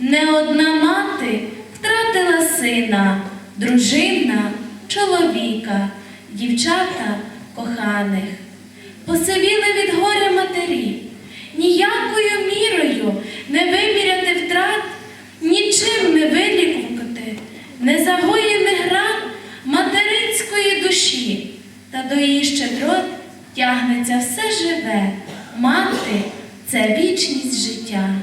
Не одна мати втратила сина, дружина, чоловіка, дівчата коханих. Посивіли від горя матері, ніякою мірою не виміряти втрат, нічим не вилікувати, не загоїти гран материнської душі, та до її щедрот тягнеться все живе. Мати це вічність життя.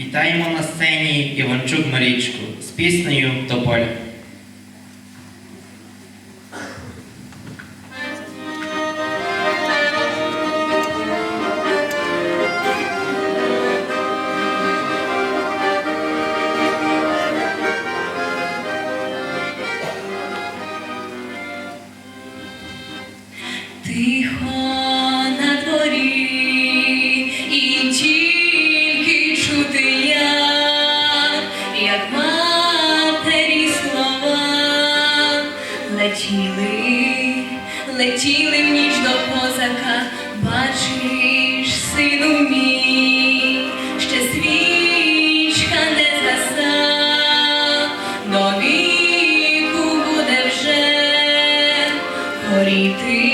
Вітаємо на сцені Іванчук Марічку з піснею Тополя. Летіли в ніч до козака, бачиш, сину мій, ще свічка не згаса, до віку буде вже горіти,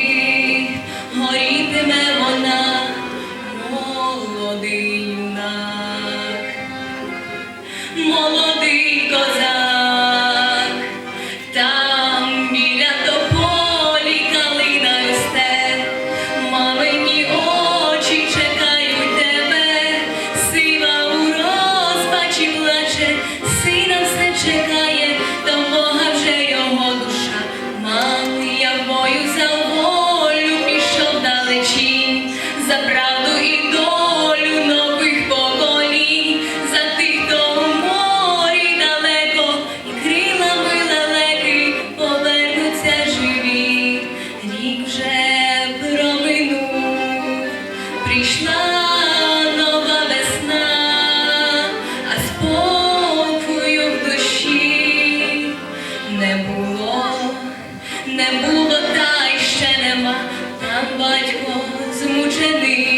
не було та й ще нема, там батько змучений.